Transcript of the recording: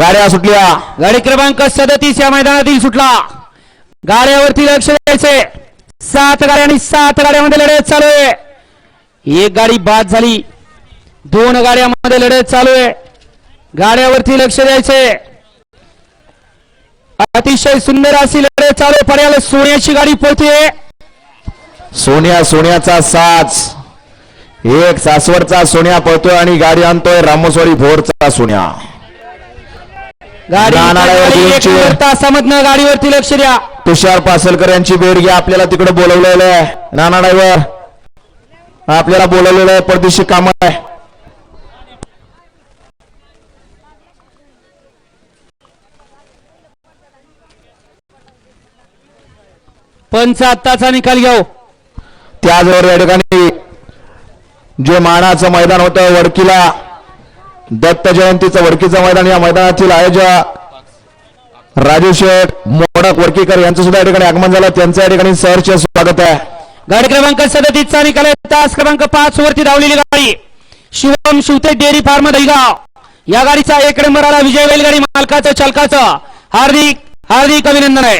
गाड्या सुटल्या. गाडी क्रमांक सदतीस या मैदानातील सुटला. गाड्यावरती लक्ष द्यायचे. सात गाड्या आणि सात गाड्यामध्ये लढत चालू आहे. एक गाडी बाद झाली. दोन गाड्यामध्ये लढत चालू आहे. गाड्यावरती लक्ष द्यायचे. अतिशय सुंदर अशी लढत चालू आहे. पर्याला सोन्याची गाडी पोहते सोन्या सोन्याचा साज. एक सासवडचा सोन्या पळतोय आणि गाडी आणतोय रामोसवाडी भोरचा सोन्या. गाडी तासामधनं गाडीवरती लक्ष द्या. तुषार पासलकर यांची भेट घ्या आपल्याला तिकडे बोलवलेलं आहे. नाना ड्रायव्हर आपल्याला बोलवलेलं आहे परदेशी काम आहे. पंच आत्ताचा निकाल घेऊ. त्याचबरोबर या ठिकाणी जे मानाचं मैदान होतं वडकीला दत्त जयंतीचं वडकीचं मैदान या मैदानातील आयोजक राजू शेठ मोडक वडकीकर यांचं सुद्धा या ठिकाणी आगमन झालं. त्यांचं या ठिकाणी सहर्ष स्वागत आहे. गाडी क्रमांक सदतीसचा निकाल तास क्रमांक पाच वरती धावलेली गाडी शिवम शिवते डेअरी फार्म दहिगाव. या गाडीचा एक नंबर आला विजय बैलगाडी मालकाचं चालकाचं. हार्दिक हार्दिक अभिनंदन आहे.